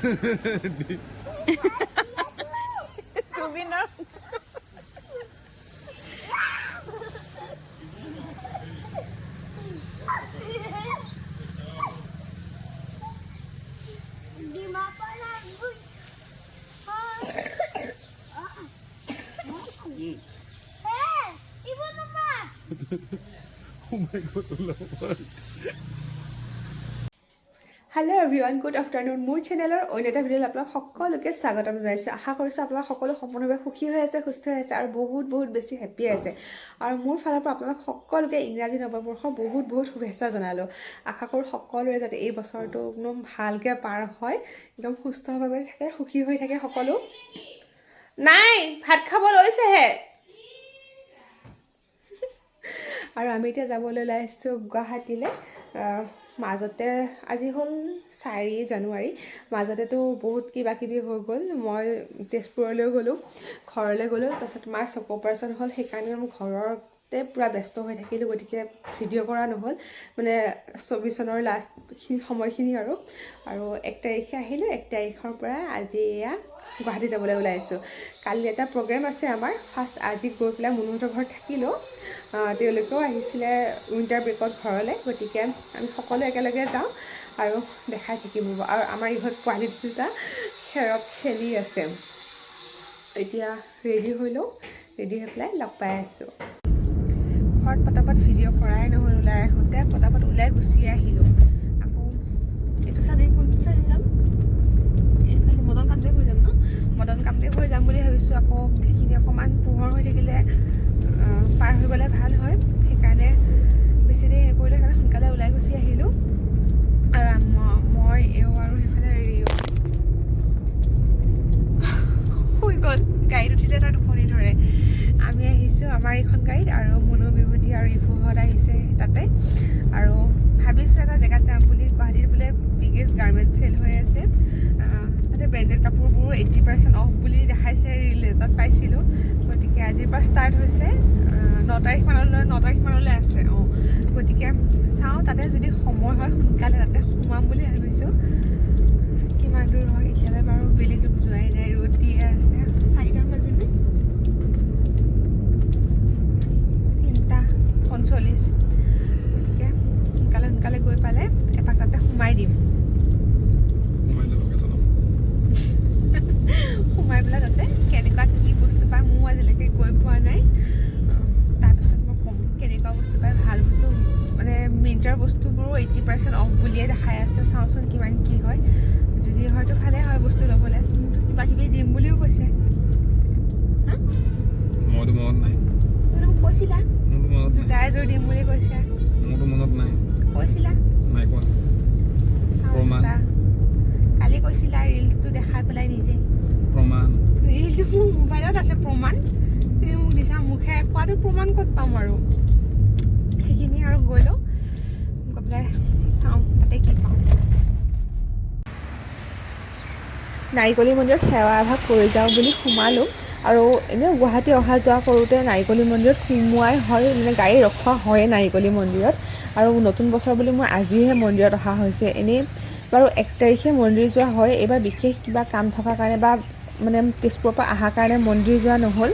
Chubby na. Hindi mapalagod. Eh! Ibo naman! oh my God, ulawan. Hello' everyone good afternoon মোৰ চেনেলৰ অন্য এটা ভিডিঅ'লৈ আপোনাক সকলোকে স্বাগতম জনাইছোঁ। আশা কৰিছোঁ আপোনালোক সকলো সম্পূৰ্ণভাৱে সুখী হৈ আছে সুস্থ হৈ আছে আৰু বহুত বহুত বেছি হেপ্পী আছে। আৰু মোৰ ফালৰ পৰা আপোনালোক সকলোকে ইংৰাজী নৱবৰ্ষৰ বহুত বহুত শুভেচ্ছা জনালোঁ। আশা কৰোঁ সকলোৰে যাতে এই বছৰটো একদম ভালকৈ পাৰ হয় একদম সুস্থভাৱে থাকে সুখী হৈ থাকে সকলো। নাই ভাত খাব লৈছেহে। আৰু আমি এতিয়া যাবলৈ ওলাই আহিছোঁ গুৱাহাটীলৈ। মাজতে আজি হ'ল চাৰি জানুৱাৰী মাজতেতো বহুত কিবা কিবি হৈ গ'ল। মই তেজপুৰলৈ গ'লোঁ ঘৰলৈ গ'লোঁ তাৰপিছত মাৰ চকু অপাৰেশ্যন হ'ল সেইকাৰণে মোৰ ঘৰতে পূৰা ব্যস্ত হৈ থাকিলোঁ গতিকে ভিডিঅ' কৰা নহ'ল। মানে চৌবিছ চনৰ লাষ্টখিনি সময়খিনি আৰু। আৰু এক তাৰিখে আহিলোঁ এক তাৰিখৰ পৰা আজি এয়া গুৱাহাটী যাবলৈ ওলাইছোঁ। কালি এটা প্ৰগ্ৰেম আছে আমাৰ ফাৰ্ষ্ট আজি গৈ পেলাই মুনুহঁতৰ ঘৰত থাকিলোঁ। তেওঁলোকেও আহিছিলে উইণ্টাৰ ব্ৰেকত ঘৰলৈ গতিকে আমি সকলো একেলগে যাওঁ আৰু দেখাই থাকিব। আৰু আমাৰ ইহঁত পোৱালি দুটা খেৰত খেলি আছে। এতিয়া ৰেডি হৈ লওঁ ৰেডি হৈ পেলাই লগ পাই আছোঁ। ঘৰত পটাপট ভিডিঅ' কৰাই নহ'ল ওলাই আহোঁতে পটাপট ওলাই গুচি আহিলোঁ। আকৌ এইটো চাইডে কোনটো চাইডে যাম এইফালে মদন কামদেৱ হৈ যাম ন মদন কামদেৱ হৈ যাম বুলি ভাবিছোঁ আকৌ সেইখিনি অকণমান পোহৰ হৈ থাকিলে আহ, পাৰ হৈ গ'লে ভাল হয় সেইকাৰণে বেছি দেৰি নকৰিলোঁ সেইকাৰণে সোনকালে ওলাই গুচি আহিলোঁ আৰু আম- মই এওঁ আৰু সেইফালে ৰিঅ শুই গ'ল গাড়ীত উঠিলে তাৰ টোপনি ধৰে আমি আহিছোঁ আমাৰ এইখন গাড়ীত আৰু মুনু বিভূতি আৰু ইভুহঁত আহিছে তাতে আৰু ভাবিছোঁ এটা জেগাত যাম বুলি গুৱাহাটীত বোলে বিগেষ্ট গাৰ্মেণ্ট চেল হৈ আছে আহ, তাতে ব্ৰেণ্ডেড কাপোৰবোৰ এইটি পাৰ্চেণ্ট অফ বুলি দেখাইছে ৰিল এটাত পাইছিলোঁ গতিকে আজিৰ পৰা ষ্টাৰ্ট হৈছে আহ, ন তাৰিখ মানলৈ ন তাৰিখ মানলৈ আছে অঁ গতিকে চাওঁ তাতে যদি সময় হয় সোনকালে তাতে সোমাম বুলি ভাবিছোঁ। কিমান দূৰ হয় এতিয়ালৈ বাৰু বেলিটো যোৱাই নাই ৰ'দ দিয়ে আছে। চাৰিটামান বাজিলে তিনিটা পঞ্চল্লিছ গতিকে সোনকালে সোনকালে গৈ পালে এপাক তাতে সোমাই দিম সোমাই পেলাই তাতে কেনেকুৱা কি বস্তু পায় ময়ো আজিলৈকে গৈ পোৱা নাই আহ, তাৰপিছত মই ক'ম কেনেকুৱা বস্তু পায় ভাল বস্তু মানে মিণ্টাৰ বস্তুবোৰো এইটি পাৰ্চেণ্ট অফ বুলিয়ে দেখাই আছে। চাওঁচোন কিমান কি হয়। যদি হয়তো ভালে হয় বস্তু ল'বলৈ কিবা কিবি দিম বুলিও কৈছে। মোৰতো মনত নাই। মানে মোক কৈছিলা। মোৰতো মনত নাই। জোতা এযোৰ দিম বুলি কৈছে। মোৰতো মনত নাই। কৈছিলা? নাই কোৱা। চাওঁ প্ৰমাণ। জোতা। কালি কৈছিলা ৰিলটো দেখাই পেলাই নিজে। প্ৰমাণ। ৰিলটো মোৰ মোবাইলত আছে প্ৰমাণ। তুমি মোক দিছা মুখেৰে কোৱাটো প্ৰমাণ ক'ত পাম আৰু? সেইখিনি আৰু গৈ লওঁ পেলাই চাওঁ তাতে কি পাওঁ নাৰিকলী মন্দিৰত সেৱা এভাগ কৰি যাওঁ বুলি সোমালোঁ আৰু এনেও গুৱাহাটী অহা যোৱা কৰোঁতে নাৰিকলী মন্দিৰত সোমোৱাই হয় মানে গাড়ী ৰখোৱা হয়ে নাৰিকলী মন্দিৰত আৰু নতুন বছৰ বুলি মই আজিহে মন্দিৰত অহা হৈছে এনেই বাৰু এক তাৰিখে মন্দিৰ যোৱা হয় এইবাৰ বিশেষ কিবা কাম থকাৰ কাৰণে বা মানে তেজপুৰৰ পৰা অহাৰ কাৰণে মন্দিৰ যোৱা নহ'ল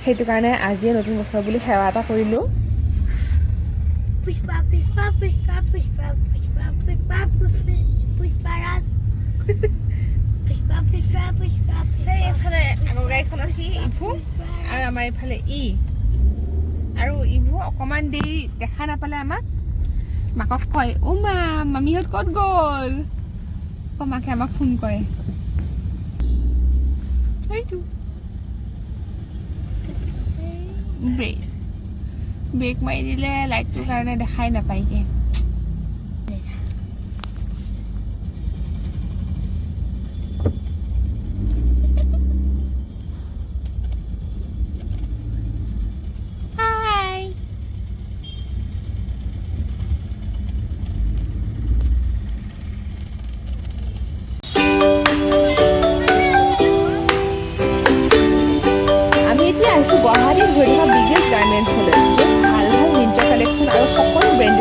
সেইটো কাৰণে আজিয়ে নতুন বছৰ বুলি সেৱা এটা কৰিলোঁ Pushpa, pushpa, pushpa, pushpa, ras. Pushpa, pushpa, pushpa, pushpa. এইফালে আগৰ গাড়ীখনত সি ইভু আৰু আমাৰ এইফালে ই। আৰু ইভু অকণমান দেৰি দেখা নাপালে আমাক। মাকক কয় অ' মা মামীহঁত ক'ত গ'ল? আকৌ মাকে আমাক ফোন কৰে। সেইটো ব্ৰেক ব্ৰেক মাৰি দিলে লাইটটোৰ কাৰণে দেখাই নাপায়গৈ।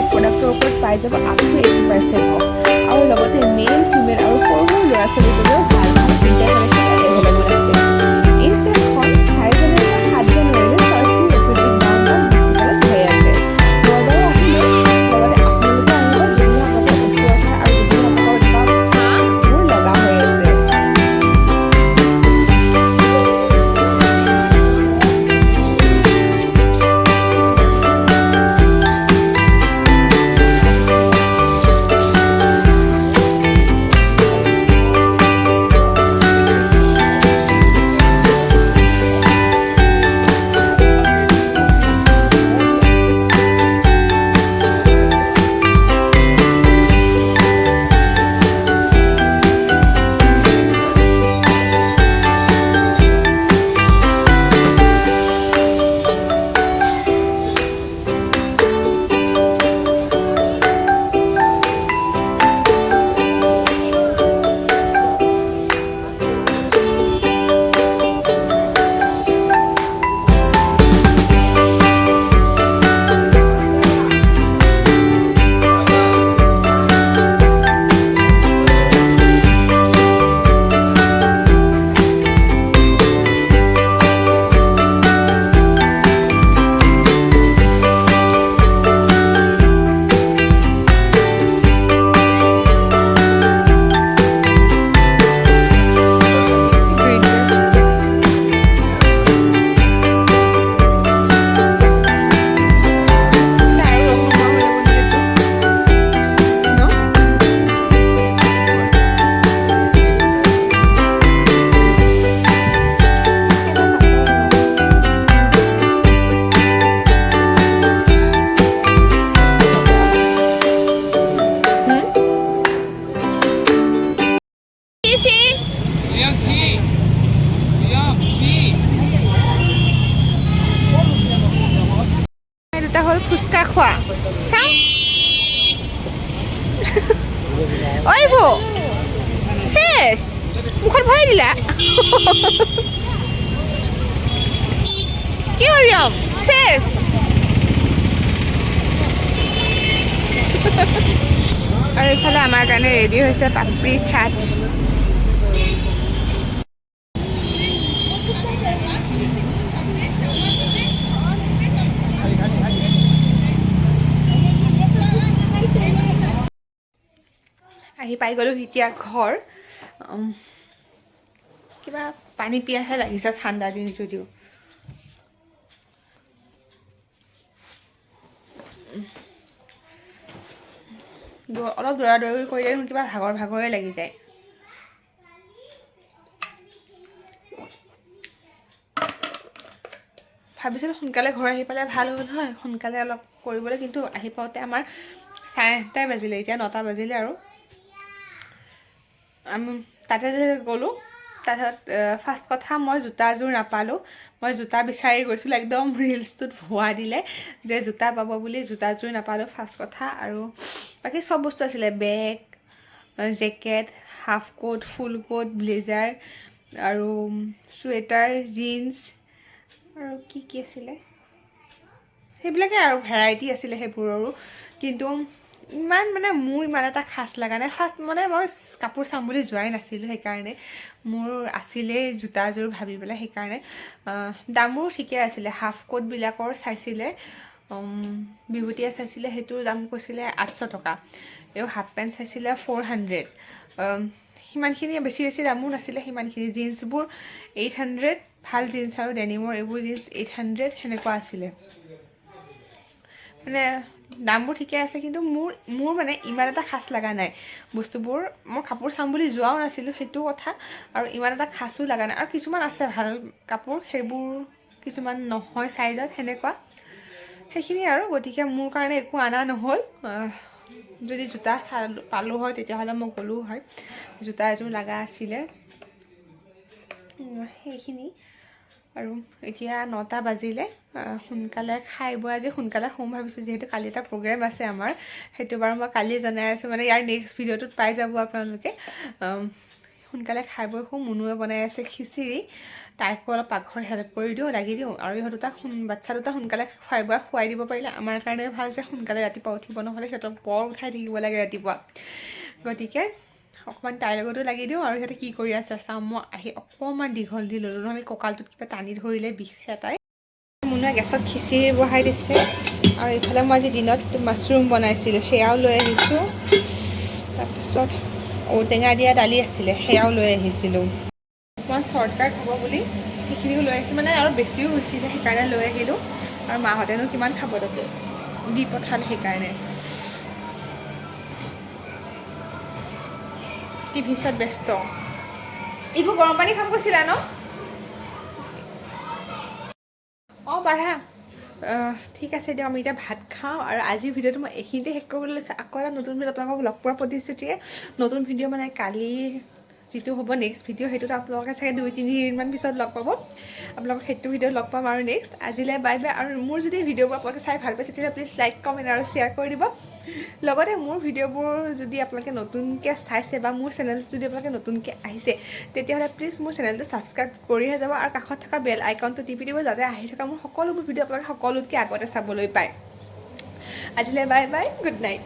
বেলেগ প্ৰডাক্টৰ ওপৰত পাই যাব up to eighty percent off আৰু লগতে মেল ফিমেল আৰু সৰু সৰু ল'ৰা ছোৱালীবোৰৰ ভাল ভাল প্ৰিণ্টাৰ কালেকশ্যন এভেইলেবল আছে এই চেটখন দুটা হ'ল ফুচকা খোৱা। চাওঁ। ঐ বৌ। চেছ মুখত ভৰাই দিলা। কি কৰিম চেছ আৰু এইফালে আমাৰ কাৰণে ৰেডি হৈছে পাপৰি চাট। আহি পাই গ'লোঁ এতিয়া ঘৰ। কিবা পানী পিয়াহে লাগিছে ঠাণ্ডা দিন যদিও। অলপ দৌৰা দৌৰি কৰিলে কিবা ভাগৰ ভাগৰে লাগি যায়। ভাবিছিলোঁ সোনকালে ঘৰ আহি পালে ভাল হ'ল হয় সোনকালে অলপ কৰিবলৈ কিন্তু আহি পাওঁতে আমাৰ চাৰে আঠটাই বাজিলে এতিয়া নটা বাজিলে আৰু। তাতে যে গ'লোঁ তাৰপিছত ফাৰ্ষ্ট কথা মই জোতা এযোৰ নাপালোঁ। মই জোতা বিচাৰি গৈছিলোঁ একদম ৰিলচটোত ভুৱা দিলে যে জোতা পাব বুলি জোতাযোৰ নাপালোঁ ফাৰ্ষ্ট কথা। আৰু বাকী চব বস্তু আছিলে bag jacket half coat full coat blazer আৰু চুৱেটাৰ জিন্স আৰু কি কি আছিলে? সেইবিলাকে আৰু ভেৰাইটি আছিলে সেইবোৰৰো। কিন্তু ইমান মানে মোৰ ইমান এটা খাচ লগা নাই। ফাৰ্ষ্ট মানে মই কাপোৰ চাম বুলি যোৱাই নাছিলোঁ সেইকাৰণে। মোৰ আছিলেই জোতাযোৰ ভাবি পেলাই সেইকাৰণে। দামবোৰ ঠিকে আছিলে। হাফ কোটবিলাকৰ চাইছিলে। উম, বিভূতিয়ে চাইছিলে সেইটোৰ দাম কৈছিলে আঠশ টকা। এই হাফ পেণ্ট চাইছিলে ফ'ৰ হাণ্ড্ৰেড সিমানখিনি বেছি বেছি দামো নাছিলে সিমানখিনি জিন্সবোৰ এইট হাণ্ড্ৰেড ভাল জিন্স আৰু ডেনিমৰ এইবোৰ জিন্স এইট হাণ্ড্ৰেড সেনেকুৱা আছিলে। মানে দামবোৰ ঠিকে আছে কিন্তু মোৰ মোৰ মানে ইমান এটা খাচ লগা নাই। বস্তুবোৰ মই কাপোৰ চাম বুলি যোৱাও নাছিলোঁ সেইটো কথা। আৰু ইমান এটা খাচো লগা নাই। আৰু কিছুমান আছে ভাল কাপোৰ সেইবোৰ কিছুমান নহয় চাইজত সেনেকুৱা। সেইখিনি আৰু গতিকে মোৰ কাৰণে একো অনা নহ'ল। যদি জোতা চালোঁ পালোঁ হয় তেতিয়াহ'লে মই গ'লোঁ হয়। জোতা এযোৰ লগা আছিলে। সেইখিনি। আৰু এতিয়া নটা বাজিলে সোনকালে খাই বৈ আজি সোনকালে শুম ভাবিছোঁ যিহেতু কালি এটা প্ৰগ্ৰেম আছে আমাৰ সেইটো বাৰু মই কালি জনাই আছোঁ মানে ইয়াৰ নেক্সট ভিডিঅ'টোত পাই যাব আপোনালোকে। সোনকালে খাই বৈ শুম মুনুৱে বনাই আছে খিচিৰি তাইকো অলপ পাকঘৰ হেল্প কৰি দিওঁ লাগি দিওঁ আৰু ইহঁত দুটা বাচ্ছা দুটা সোনকালে খুৱাই বোৱাই খুৱাই দিব পাৰিলে আমাৰ কাৰণে ভাল যে সোনকালে ৰাতিপুৱা উঠিব নহ'লে সিহঁতক বৰ উঠাই থাকিব লাগে ৰাতিপুৱা। গতিকে অকণমান তাইৰ লগতো লাগি দিওঁ আৰু সিহঁতে কি কৰি আছে চাওঁ মই আহি অকণমান দীঘল দি ল'লোঁ। নহ'লে কঁকালটোত কিবা টানি ধৰিলে বিষ এটাই। মুনুৱে গেছত খিচিৰি বহাই দিছে। আৰু ইফালে মই আজি দিনত মাছৰুম বনাইছিলোঁ সেয়াও লৈ আহিছোঁ। তাৰপিছত ঔটেঙা দিয়া দালি আছিলে সেয়াও লৈ আহিছিলোঁ। অকণমান শ্বৰ্টকাট হ'ব বুলি সেইখিনিও লৈ আহিছোঁ। মানে আৰু বেছিও হৈছিলে সেইকাৰণে লৈ আহিলোঁ। আৰু মাহঁতেনো কিমান খাব তাতে? দি পঠালে সেইকাৰণে। টিভি চোৱাত ব্যস্ত। এইবোৰ গৰম পানী খাব কৈছিলা ন? অঁ, বাঢ়া। ঠিক আছে দিয়ক, আমি এতিয়া ভাত খাওঁ আৰু আজিৰ ভিডিঅ'টো মই এইখিনিতে শেষ কৰিবলৈ লৈছোঁ। আকৌ এটা নতুন ভিডিঅ' আপোনালোকক লগ পোৱাৰ প্ৰতিশ্ৰুতিৰে। নতুন ভিডিঅ' মানে কালি যিটো হ'ব নেক্সট ভিডিঅ' সেইটোত আপোনালোকে চাগে দুই তিনিদিনমান পিছত লগ পাব। আপোনালোকক সেইটো ভিডিঅ'ত লগ পাম আৰু নেক্সট আজিলৈ বাই বাই আৰু মোৰ যদি ভিডিঅ'বোৰ আপোনালোকে চাই ভাল পাইছে তেতিয়া প্লিজ লাইক কমেণ্ট আৰু শ্বেয়াৰ কৰি দিব। লগতে মোৰ ভিডিঅ'বোৰ যদি আপোনালোকে নতুনকৈ চাইছে বা মোৰ চেনেলটো যদি আপোনালোকে নতুনকৈ আহিছে তেতিয়াহ'লে প্লিজ মোৰ চেনেলটো ছাবস্ক্ৰাইব কৰিহে যাব আৰু কাষত থকা বেল আইকনটো টিপি দিব যাতে আহি থকা মোৰ সকলোবোৰ ভিডিঅ' আপোনালোকে সকলোতকৈ আগতে চাবলৈ পায়। আজিলৈ বাই বাই গুড নাইট